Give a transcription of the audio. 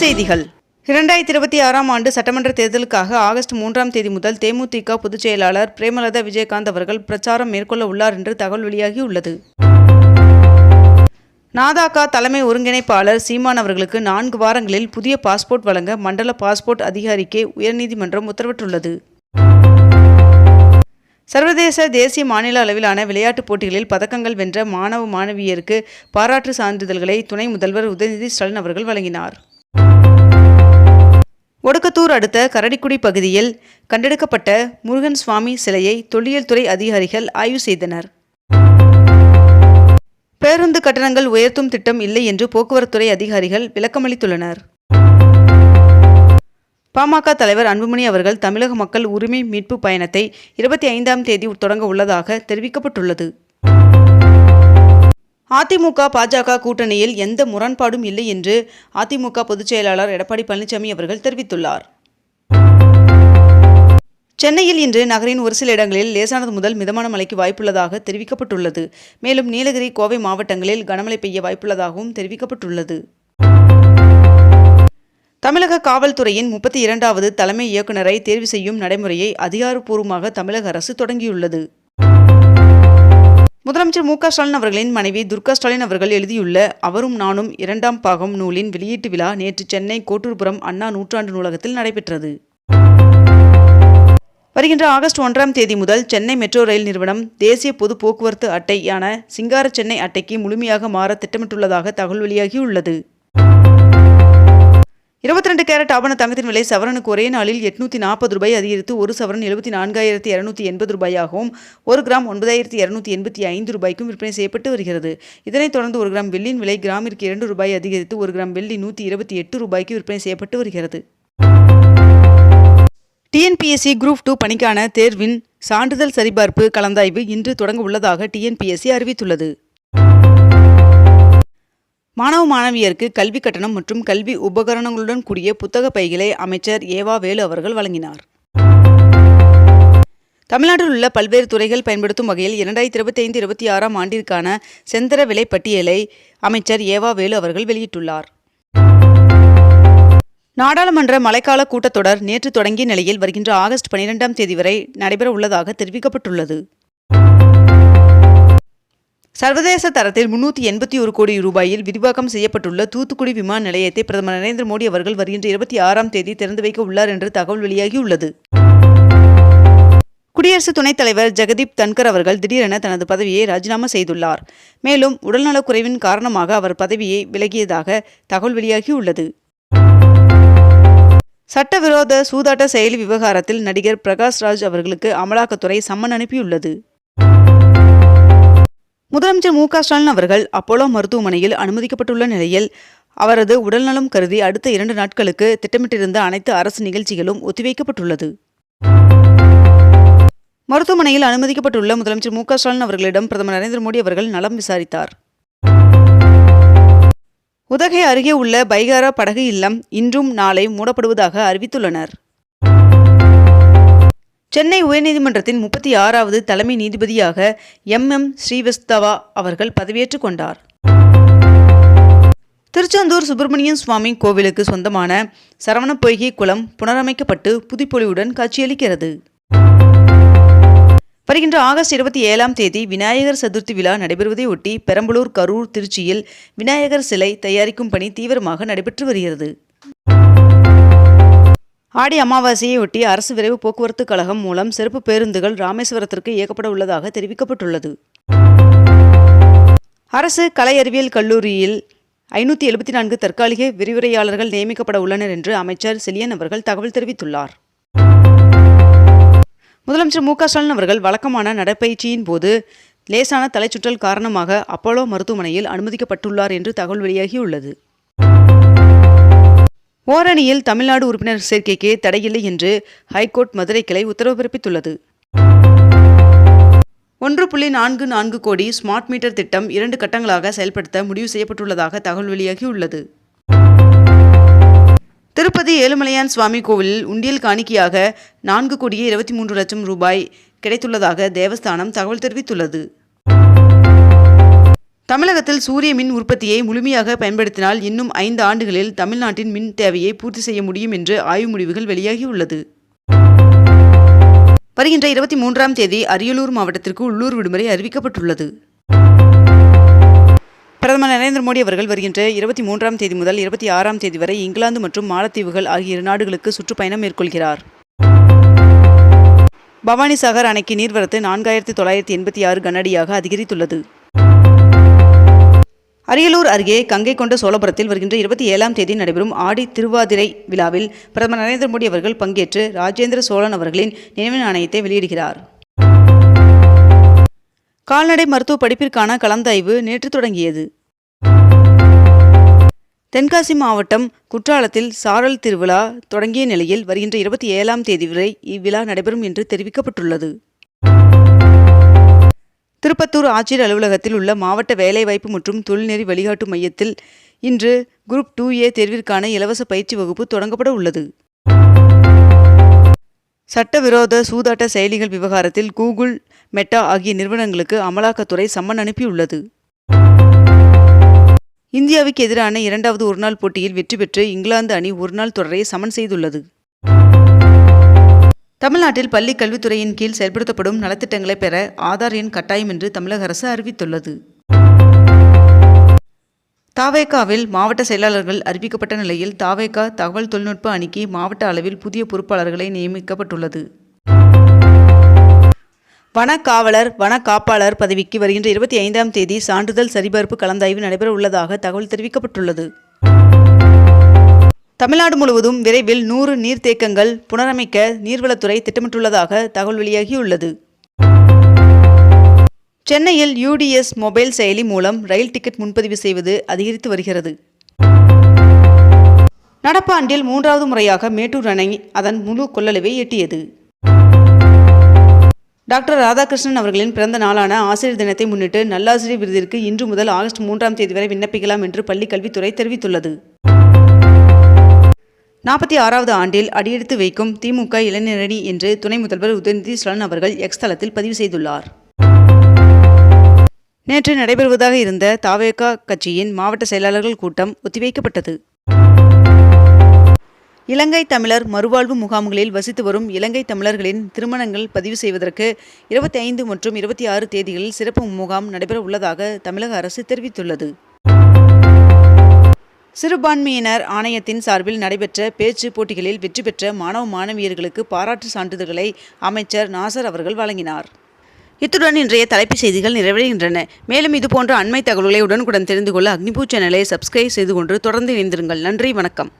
செய்திகள். இரண்டாயிரத்தி இருபத்தி ஆறாம் ஆண்டு சட்டமன்ற தேர்தலுக்காக ஆகஸ்ட் மூன்றாம் தேதி முதல் தேமுதிக பொதுச் செயலாளர் பிரேமலதா விஜயகாந்த் அவர்கள் பிரச்சாரம் மேற்கொள்ள உள்ளார் என்று தகவல் வெளியாகியுள்ளது. நாதாகா தலைமை ஒருங்கிணைப்பாளர் சீமான் அவர்களுக்கு நான்கு வாரங்களில் புதிய பாஸ்போர்ட் வழங்க மண்டல பாஸ்போர்ட் அதிகாரிக்கே உயர்நீதிமன்றம் உத்தரவிட்டுள்ளது. சர்வதேச தேசிய மாநில அளவிலான விளையாட்டுப் போட்டிகளில் பதக்கங்கள் வென்ற மாணவ மாணவியருக்கு பாராட்டு சான்றிதழ்களை துணை முதல்வர் உதயநிதி ஸ்டாலின் அவர்கள் வழங்கினார். ஒடுக்கத்தூர் அடுத்த கரடிக்குடி பகுதியில் கண்டெடுக்கப்பட்ட முருகன் சுவாமி சிலையை தொல்லியல் துறை அதிகாரிகள் ஆய்வு செய்தனர். பேருந்து கட்டணங்கள் உயர்த்தும் திட்டம் இல்லை என்று போக்குவரத்துறை அதிகாரிகள் விளக்கமளித்துள்ளனர். பாமக தலைவர் அன்புமணி அவர்கள் தமிழக மக்கள் உரிமை மீட்பு பயணத்தை இருபத்தி ஐந்தாம் தேதி தொடங்க உள்ளதாக தெரிவிக்கப்பட்டுள்ளது. அதிமுக பாஜக கூட்டணியில் எந்த முரண்பாடும் இல்லை என்று அதிமுக பொதுச் செயலாளர் எடப்பாடி பழனிசாமி அவர்கள் தெரிவித்துள்ளார். சென்னையில் இன்று நகரின் ஒரு சில இடங்களில் லேசானது முதல் மிதமான மழைக்கு வாய்ப்புள்ளதாக தெரிவிக்கப்பட்டுள்ளது. மேலும் நீலகிரி கோவை மாவட்டங்களில் கனமழை பெய்ய வாய்ப்புள்ளதாகவும் தெரிவிக்கப்பட்டுள்ளது. தமிழக காவல்துறையின் முப்பத்தி இரண்டாவது தலைமை இயக்குநரை தேர்வு செய்யும் நடைமுறையை அதிகாரப்பூர்வமாக தமிழக அரசு தொடங்கியுள்ளது. முதலமைச்சர் மு க ஸ்டாலின் அவர்களின் மனைவி துர்கா ஸ்டாலின் அவர்கள் எழுதியுள்ள அவரும் நானும் இரண்டாம் பாகம் நூலின் வெளியீட்டு விழா நேற்று சென்னை கோட்டூர்புரம் அண்ணா நூற்றாண்டு நூலகத்தில் நடைபெற்றது. வருகின்ற ஆகஸ்ட் ஒன்றாம் தேதி முதல் சென்னை மெட்ரோ ரயில் நிறுவனம் தேசிய பொது போக்குவரத்து அட்டையான சிங்கார சென்னை அட்டைக்கு முழுமையாக மாற திட்டமிட்டுள்ளதாக தகவல் வெளியாகியுள்ளது. இருபத்தி ரெண்டு கேரட் ஆபண தங்கத்தின் விலை சவரனுக்கு ஒரே நாளில் எட்நூத்தி நாற்பது ரூபாய் அதிகரித்து ஒரு சவரன் எழுபத்தி நான்காயிரத்தி இரநூத்தி எண்பது ரூபாயாகவும் ஒரு கிராம் ஒன்பதாயிரத்தி இரநூத்தி எண்பத்தி ஐந்து ரூபாய்க்கும் விற்பனை செய்யப்பட்டு வருகிறது. இதனைத் தொடர்ந்து ஒரு கிராம் வெள்ளியின் விலை கிராமிற்கு இரண்டு ரூபாய் அதிகரித்து ஒரு கிராம் வெள்ளி நூற்றி இருபத்தி எட்டு ரூபாய்க்கு விற்பனை செய்யப்பட்டு வருகிறது. டிஎன்பிஎஸ்சி குரூப் டூ பணிக்கான தேர்வின் சான்றிதழ் சரிபார்ப்பு கலந்தாய்வு இன்று தொடங்க உள்ளதாக டிஎன்பிஎஸ்சி அறிவித்துள்ளது. மாணவ மாணவியருக்கு கல்வி கட்டணம் மற்றும் கல்வி உபகரணங்களுடன் கூடிய புத்தக பைகளை அமைச்சர் ஏவா வேலு அவர்கள் வழங்கினார். தமிழ்நாட்டில் உள்ள பல்வேறு துறைகள் பயன்படுத்தும் வகையில் இரண்டாயிரத்தி இருபத்தி ஐந்து இருபத்தி ஆறாம் ஆண்டிற்கான செந்தர விலை பட்டியலை அமைச்சர் ஏவா வேலு அவர்கள் வெளியிட்டுள்ளார். நாடாளுமன்ற மழைக்கால கூட்டத்தொடர் நேற்று தொடங்கிய நிலையில் வருகின்ற ஆகஸ்ட் பனிரெண்டாம் தேதி வரை நடைபெற உள்ளதாக தெரிவிக்கப்பட்டுள்ளது. சர்வதேச தரத்தில் முன்னூற்றி எண்பத்தி ஒரு கோடி ரூபாயில் விரிவாக்கம் செய்யப்பட்டுள்ள தூத்துக்குடி விமான நிலையத்தை பிரதமர் நரேந்திர மோடி அவர்கள் வருகின்ற இருபத்தி ஆறாம் தேதி திறந்து வைக்க உள்ளார் என்று தகவல் வெளியாகியுள்ளது குடியரசு துணைத் தலைவர் ஜெகதீப் தன்கர் அவர்கள் திடீரென தனது பதவியை ராஜினாமா செய்துள்ளார். மேலும் உடல்நலக்குறைவின் காரணமாக அவர் பதவியை விலகியதாக தகவல் வெளியாகியுள்ளது சட்டவிரோத சூதாட்ட செயலி விவகாரத்தில் நடிகர் பிரகாஷ் ராஜ் அவர்களுக்கு அமலாக்கத்துறை சம்மன் அனுப்பியுள்ளது. முதலமைச்சர் மு க ஸ்டாலின் அவர்கள் அப்போலோ மருத்துவமனையில் அனுமதிக்கப்பட்டுள்ள நிலையில் அவரது உடல்நலம் கருதி அடுத்த இரண்டு நாட்களுக்கு திட்டமிட்டிருந்த அனைத்து அரசு நிகழ்ச்சிகளும் ஒத்திவைக்கப்பட்டுள்ளது. மருத்துவமனையில் அனுமதிக்கப்பட்டுள்ள முதலமைச்சர் மு க ஸ்டாலின் அவர்களிடம் பிரதமர் நரேந்திர மோடி அவர்கள் நலம் விசாரித்தார். உதகை அருகே உள்ள பைகாரா படகு இல்லம் இன்றும் நாளை மூடப்படுவதாக அறிவித்துள்ளனர். சென்னை உயர்நீதிமன்றத்தின் முப்பத்தி ஆறாவது தலைமை நீதிபதியாக எம். எம். ஸ்ரீவஸ்தவா அவர்கள் பதவியேற்றுக் கொண்டார். திருச்செந்தூர் சுப்பிரமணியன் சுவாமி கோவிலுக்கு சொந்தமான சரவண பொய்கை குளம் புனரமைக்கப்பட்டு புதுப்பொலிவுடன் காட்சியளிக்கிறது. வருகின்ற ஆகஸ்ட் இருபத்தி ஏழாம் தேதி விநாயகர் சதுர்த்தி விழா நடைபெறுவதை ஒட்டி பெரம்பலூர் கரூர் திருச்சியில் விநாயகர் சிலை தயாரிக்கும் பணி தீவிரமாக நடைபெற்று வருகிறது. ஆடி அமாவாசையை ஒட்டி அரசு விரைவு போக்குவரத்து கழகம் மூலம் சிறப்பு பேருந்துகள் ராமேஸ்வரத்திற்கு இயக்கப்பட உள்ளதாக தெரிவிக்கப்பட்டுள்ளது. அரசு கலை அறிவியல் கல்லூரியில் ஐநூற்றி எழுபத்தி நான்கு தற்காலிக விரிவுரையாளர்கள் நியமிக்கப்பட உள்ளனர் என்று அமைச்சர் செலியன் அவர்கள் தகவல் தெரிவித்துள்ளார். முதலமைச்சர் மு க ஸ்டாலின் அவர்கள் வழக்கமான நடைப்பயிற்சியின் போது லேசான தலைச்சுற்றல் காரணமாக அப்போலோ மருத்துவமனையில் அனுமதிக்கப்பட்டுள்ளார் என்று தகவல் வெளியாகியுள்ளது. ஓரணியில் தமிழ்நாடு உறுப்பினர் சேர்க்கைக்கு தடையில்லை என்று ஹைகோர்ட் மதுரை கிளை உத்தரவு பிறப்பித்துள்ளது. ஒன்று புள்ளி நான்கு நான்கு கோடி ஸ்மார்ட் மீட்டர் திட்டம் இரண்டு கட்டங்களாக செயல்படுத்த முடிவு செய்யப்பட்டுள்ளதாக தகவல் வெளியாகியுள்ளது. திருப்பதி ஏழுமலையான் சுவாமி கோவிலில் உண்டியல் காணிக்கையாக நான்கு கோடியே இருபத்தி மூன்று லட்சம் ரூபாய் கிடைத்துள்ளதாக தேவஸ்தானம் தகவல் தெரிவித்துள்ளது. தமிழகத்தில் சூரிய மின் உற்பத்தியை முழுமையாக பயன்படுத்தினால் இன்னும் ஐந்து ஆண்டுகளில் தமிழ்நாட்டின் மின் தேவையை பூர்த்தி செய்ய முடியும் என்று ஆய்வு முடிவுகள் வெளியாகியுள்ளது. வருகின்ற இருபத்தி மூன்றாம் தேதி அரியலூர் மாவட்டத்திற்கு உள்ளூர் விடுமுறை அறிவிக்கப்பட்டுள்ளது. பிரதமர் நரேந்திர மோடி அவர்கள் வருகின்ற இருபத்தி மூன்றாம் தேதி முதல் இருபத்தி ஆறாம் தேதி வரை இங்கிலாந்து மற்றும் மாலத்தீவுகள் ஆகிய இரு நாடுகளுக்கு சுற்றுப்பயணம் மேற்கொள்கிறார். பவானிசாகர் அணைக்கு நீர்வரத்து நான்காயிரத்தி தொள்ளாயிரத்தி எண்பத்தி ஆறு கனஅடியாக அதிகரித்துள்ளது. அரியலூர் அருகே கங்கை கொண்ட சோழபுரத்தில் வருகின்ற இருபத்தி ஏழாம் தேதி நடைபெறும் ஆடி திருவாதிரை விழாவில் பிரதமர் நரேந்திர மோடி அவர்கள் பங்கேற்று ராஜேந்திர சோழன் அவர்களின் நினைவு நாணயத்தை வெளியிடுகிறார். கால்நடை மருத்துவ படிப்பிற்கான கலந்தாய்வு நேற்று தொடங்கியது. தென்காசி மாவட்டம் குற்றாலத்தில் சாரல் திருவிழா தொடங்கிய நிலையில் வருகின்ற இருபத்தி ஏழாம் தேதி வரை இவ்விழா நடைபெறும் என்று தெரிவிக்கப்பட்டுள்ளது. திருப்பத்தூர் ஆட்சியர் அலுவலகத்தில் உள்ள மாவட்ட வேலைவாய்ப்பு மற்றும் தொழில்நெறி வழிகாட்டு மையத்தில் இன்று குரூப் டூ ஏ தேர்விற்கான இலவச பயிற்சி வகுப்பு தொடங்கப்பட உள்ளது. சட்டவிரோத சூதாட்ட செயலிகள் விவகாரத்தில் கூகுள் மெட்டா ஆகிய நிறுவனங்களுக்கு அமலாக்கத்துறை சம்மன் அனுப்பியுள்ளது. இந்தியாவுக்கு எதிரான இரண்டாவது ஒருநாள் போட்டியில் வெற்றி பெற்று இங்கிலாந்து அணி ஒருநாள் தொடரை சமன் செய்துள்ளது. தமிழ்நாட்டில் பள்ளி கல்வித்துறையின் கீழ் செயல்படுத்தப்படும் நலத்திட்டங்களை பெற ஆதார் எண் கட்டாயம் என்று தமிழக அரசு அறிவித்துள்ளது. தாவேகாவில் மாவட்ட செயலாளர்கள் அறிவிக்கப்பட்ட நிலையில் தாவேகா தகவல் தொழில்நுட்ப அணிக்கு மாவட்ட அளவில் புதிய பொறுப்பாளர்களை நியமிக்கப்பட்டுள்ளது. வன காவலர் வன காப்பாளர் பதவிக்கு வருகின்ற இருபத்தி ஐந்தாம் தேதி சான்றிதழ் சரிபார்ப்பு கலந்தாய்வு நடைபெற உள்ளதாக தகவல் தெரிவிக்கப்பட்டுள்ளது. தமிழ்நாடு முழுவதும் விரைவில் நூறு நீர்த்தேக்கங்கள் புனரமைக்க நீர்வளத்துறை திட்டமிட்டுள்ளதாக தகவல் வெளியாகியுள்ளது. சென்னையில் யூடிஎஸ் மொபைல் செயலி மூலம் ரயில் டிக்கெட் முன்பதிவு செய்வது அதிகரித்து வருகிறது. நடப்பாண்டில் மூன்றாவது முறையாக மேட்டூர் அணை அதன் முழு கொள்ளளவை எட்டியது. டாக்டர் ராதாகிருஷ்ணன் அவர்களின் பிறந்த நாளான ஆசிரியர் தினத்தை முன்னிட்டு நல்லாசிரியர் விருதிற்கு இன்று முதல் ஆகஸ்ட் மூன்றாம் தேதி வரை விண்ணப்பிக்கலாம் என்று பள்ளிக் கல்வித்துறை தெரிவித்துள்ளது. நாற்பத்தி ஆறாவது ஆண்டில் அடியெடுத்து வைக்கும் திமுக இளைஞரணி என்று துணை முதல்வர் உதயநிதி ஸ்டாலின் அவர்கள் எக்ஸ் தளத்தில் பதிவு செய்துள்ளார். நேற்று நடைபெறுவதாக இருந்த தாவேகா கட்சியின் மாவட்ட செயலாளர்கள் கூட்டம் ஒத்திவைக்கப்பட்டது. இலங்கை தமிழர் மறுவாழ்வு முகாம்களில் வசித்து வரும் இலங்கை தமிழர்களின் திருமணங்கள் பதிவு செய்வதற்கு இருபத்தி ஐந்து மற்றும் இருபத்தி ஆறு தேதிகளில் சிறப்பு முகாம் நடைபெற உள்ளதாக தமிழக அரசு தெரிவித்துள்ளது. சிறுபான்மையினர் ஆணையத்தின் சார்பில் நடைபெற்ற பேச்சு போட்டிகளில் வெற்றி பெற்ற மாணவ மாணவியர்களுக்கு பாராட்டு சான்றிதழ்களை அமைச்சர் நாசர் அவர்கள் வழங்கினார். இத்துடன் இன்றைய தலைப்புச் செய்திகள் நிறைவடைகின்றன. மேலும் இதுபோன்ற அண்மை தகவல்களை உடனுக்குடன் தெரிந்து கொள்ள அக்னிபூ சேனலை சப்ஸ்கிரைப் செய்து கொண்டு தொடர்ந்து இணைந்திருங்கள். நன்றி வணக்கம்.